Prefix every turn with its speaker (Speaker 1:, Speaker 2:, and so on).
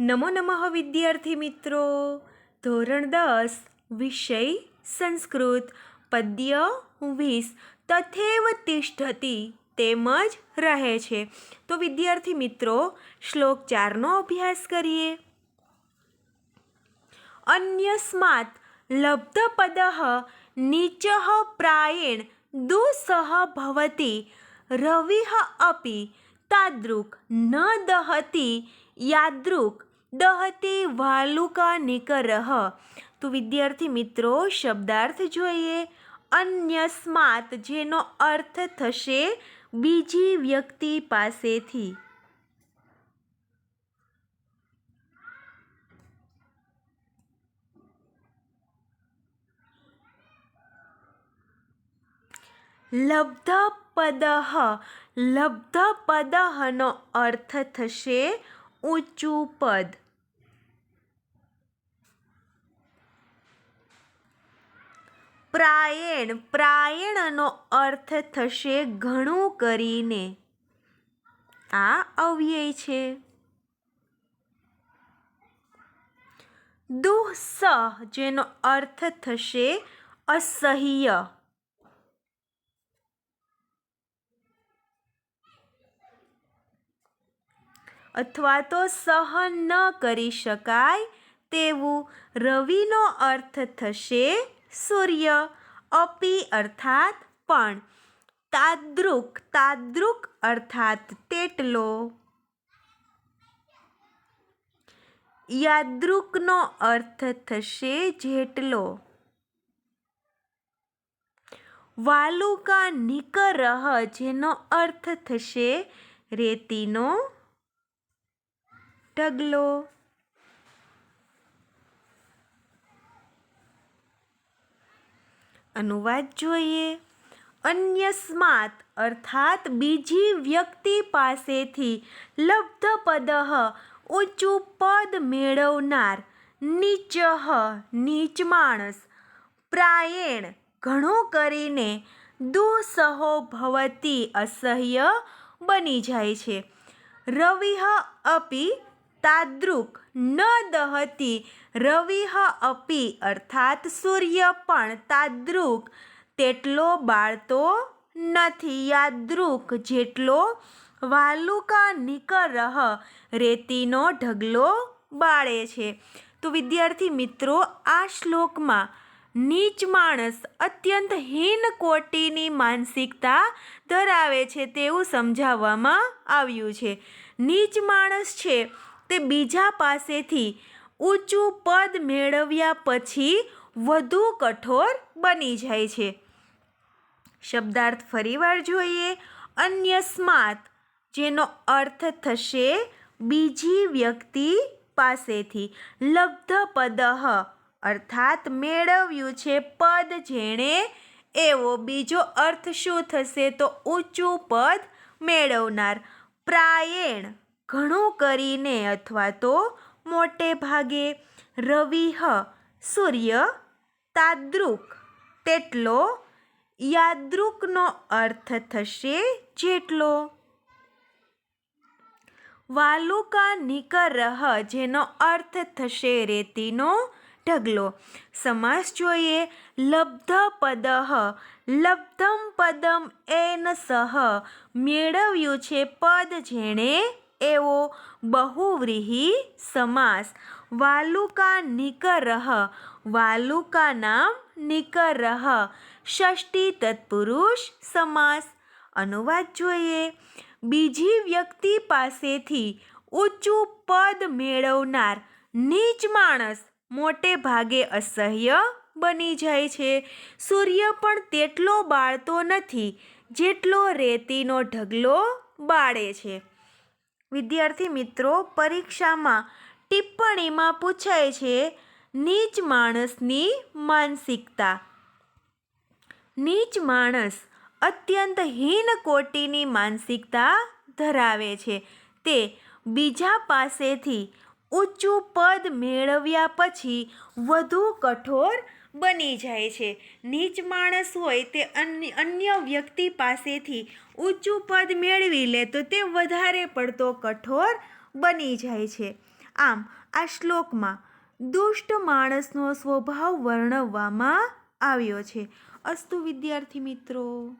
Speaker 1: નમો નમઃ વિદ્યાર્થી મિત્રો. ધોરણ દસ, વિષય સંસ્કૃત. પદ્ય વીસ તથેવ તિષ્ઠતી. તેમજ રહે છે. તો વિદ્યાર્થી મિત્રો, શ્લોક ચારનો અભ્યાસ કરીએ. અન્યસ્માત લબ્ધપદ નીચ પ્રાયેણ દુસહ ભવતી. રવિ અપી, તાદૃક ન દહતી, યાદૃક દહતી વાલુકા નિકરહ. તો વિદ્યાર્થી મિત્રો, શબ્દાર્થ જોઈએ. અન્યસ્માત જેનો અર્થ થશે બીજી વ્યક્તિ પાસેથી. લબ્ધપદ નો અર્થ થશે ઊંચું પદ. પ્રાયણ, પ્રાયણનો અર્થ થશે ઘણું કરીને. આ અવ્યય છે. દુઃસહ, જેનો અર્થ થશે અસહ્ય. અથવા તો સહન ન કરી શકાય તેવું રવિનો અર્થ થશે સૂર્ય, અપી અર્થાત પણ. તાદ્રુક તાદ્રુક અર્થાત તેટલો. યાદ્રુકનો અર્થ થશે જેટલો. વાલુકા નિકરહ જેનો અર્થ થશે રેતીનો ઢગલો. અનુવાદ જોઈએ. અન્યસ્માત અર્થાત બીજી વ્યક્તિ પાસેથી લબ્ધ પદ ઊંચું પદ મેળવનાર નીચ નીચ માણસ, પ્રાયેણ ઘણું કરીને દુઃસહો ભવતી અસહ્ય બની જાય છે. રવિહ અપી તાદૃક ન દહતી રવિહ અપી અર્થાત સૂર્ય પણ તાદૃક તેટલો બાળતો નથી યાદૃક જેટલો વાલુકા નિકરહ રેતીનો ઢગલો બાળે છે. તો વિદ્યાર્થી મિત્રો, આ શ્લોકમાં નીચ માણસ અત્યંત હીન કોટીની માનસિકતા ધરાવે છે તેવું સમજાવવામાં આવ્યું છે. નીચ માણસ છે તે બીજા પાસેથી ઊંચું પદ મેળવ્યા પછી વધુ કઠોર બની જાય છે. શબ્દાર્થ ફરીવાર જોઈએ અન્યસ્માત જેનો અર્થ થશે બીજી વ્યક્તિ પાસેથી. લબ્ધ પદ અર્થાત મેળવ્યું છે પદ જેણે. એવો બીજો અર્થ શું થશે તો ઊંચું પદ મેળવનાર પ્રાયેણ ઘણું કરીને અથવા તો મોટે ભાગે રવિહ સૂર્ય તાદૃક તેટલો યાદૃકનો અર્થ થશે જેટલો. વાલુકા નિકરહ જેનો અર્થ થશે રેતીનો ઢગલો. સમાસ જોઈએ લબ્ધ પદ લબ્ધમ પદમ એન સહ મેળવ્યું છે પદ જેણે એવો બહુવ્રીહી સમાસ. વાલુકા નિકરહ, વાલુકા નામ નિકરહ. ષષ્ઠી તત્પુરુષ સમાસ. અનુવાદ જોઈએ. બીજી વ્યક્તિ પાસેથી ઊંચું પદ મેળવનાર નીચ માણસ મોટે ભાગે અસહ્ય બની જાય છે. સૂર્ય પણ તેટલો બાળતો નથી જેટલો રેતીનો ઢગલો બાળે છે. વિદ્યાર્થી મિત્રો, પરીક્ષામાં ટિપ્પણીમાં પૂછાય છે, નીચ માણસની માનસિકતા. નીચ માણસ અત્યંત હીન કોટીની માનસિકતા ધરાવે છે. તે બીજા પાસેથી ઊંચું પદ મેળવ્યા પછી વધુ કઠોર બની જાય છે. નીચ માણસ હોય તે અન્ય વ્યક્તિ પાસેથી ઊંચું પદ મેળવી લે તો તે વધારે પડતો કઠોર બની જાય છે. આમ, આ શ્લોકમાં દુષ્ટ માણસનો સ્વભાવ વર્ણવવામાં આવ્યો છે. અસ્તુ વિદ્યાર્થી મિત્રો.